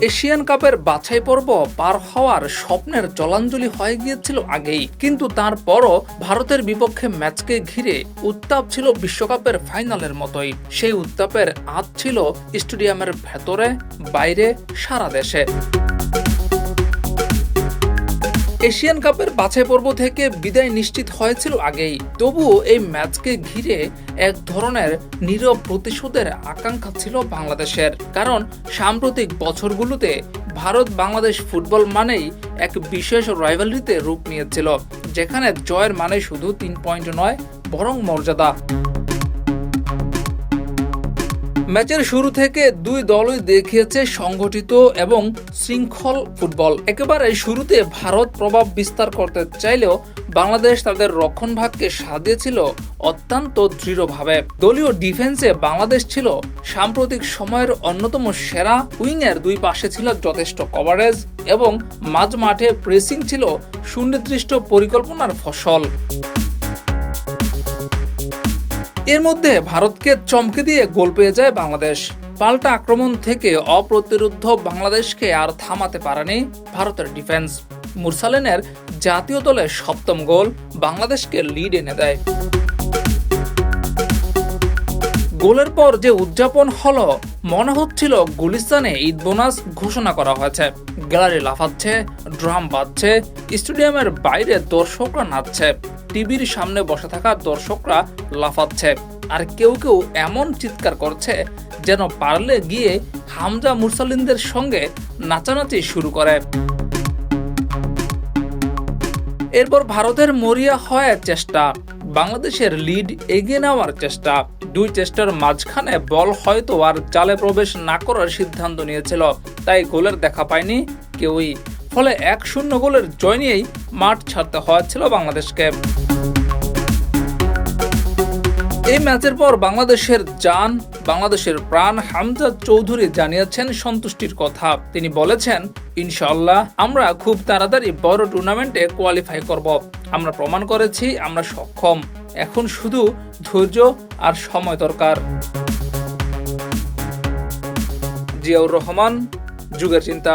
Asian কাপের বাছাই পর্ব পার হওয়ার স্বপ্নের জলাঞ্জলি হয়ে গিয়েছিল আগেই। কিন্তু তারপরও ভারতের বিপক্ষে ম্যাচকে ঘিরে উত্তাপ ছিল বিশ্বকাপের ফাইনালের মতোই। সেই উত্তাপের আজ ছিল স্টেডিয়ামের ভেতরে, বাইরে, সারা দেশে। এশিয়ান কাপের বাছাই পর্ব থেকে বিদায় নিশ্চিত হয়েছিল আগেই। তবুও এই ম্যাচকে ঘিরে এক ধরনের নীরব প্রতিশোধের আকাঙ্ক্ষা ছিল বাংলাদেশের। কারণ সাম্প্রতিক বছরগুলোতে ভারত বাংলাদেশ ফুটবল মানেই এক বিশেষ রাইভালরিতে রূপ নিয়েছিল, যেখানে জয়ের মানে শুধু তিন পয়েন্ট নয়, বরং মর্যাদা। ম্যাচের শুরু থেকে দুই দলই দেখিয়েছে সংগঠিত এবং শৃঙ্খল ফুটবল। একেবারে শুরুতে ভারত প্রভাব বিস্তার করতে চাইলেও বাংলাদেশ তাদের রক্ষণভাগকে সাজিয়েছিল অত্যন্ত দৃঢ়ভাবে। দলীয় ডিফেন্সে বাংলাদেশ ছিল সাম্প্রতিক সময়ের অন্যতম সেরা। উইংয়ের দুই পাশে ছিল যথেষ্ট কভারেজ এবং মাঝ মাঠে প্রেসিং ছিল সুনির্দিষ্ট পরিকল্পনার ফসল। এর মধ্যে ভারতকে চমকে দিয়ে গোল পেয়ে যায় বাংলাদেশ। পাল্টা আক্রমণ থেকে অপ্রতিরুদ্ধ বাংলাদেশকে আর থামাতে পারেনি ভারতের ডিফেন্স। মুরসালেনের জাতীয় দলের সপ্তম গোল বাংলাদেশকে লিড এনে দেয়। গোলের পর যে উদযাপন হলো, মনে হচ্ছিল গুলিস্তানে ঈদ বোনাস ঘোষণা করা হয়েছে। গ্যালারি লাফাচ্ছে, ড্রাম বাজছে, স্টেডিয়ামের বাইরে দর্শকরা নাচছে, টিভির সামনে বসে থাকা দর্শকরা লাফাচ্ছে, আর কেউ কেউ এমন চিৎকার করছে যেন পারলে গিয়ে হামজা মুরসালিনদের সঙ্গে নাচানাচি শুরু করে। এরপর ভারতের মরিয়া হওয়ার চেষ্টা। বাংলাদেশের লিড এগিয়ে নেওয়ার চেষ্টা। দুই চেষ্টার মাঝখানে বল হয়তো আর জালে প্রবেশ না করার সিদ্ধান্ত নিয়েছিল, তাই গোলের দেখা পায়নি কেউই। ফলে এক শূন্য গোলের জয় নিয়েই মাঠ ছাড়তে হয়েছিল বাংলাদেশকে। এই ম্যাচের পর বাংলাদেশের জান, বাংলাদেশের প্রাণ হামজা চৌধুরী জানিয়েছেন সন্তুষ্টির কথা। তিনি বলেছেন ইনশাল্লাহ আমরা খুব তাড়াতাড়ি বড় টুর্নামেন্টে কোয়ালিফাই করব। আমরা প্রমাণ করেছি, আমরা সক্ষম। এখন শুধু ধৈর্য আর সময় দরকার। জিয়াউর রহমান, যুগের চিন্তা।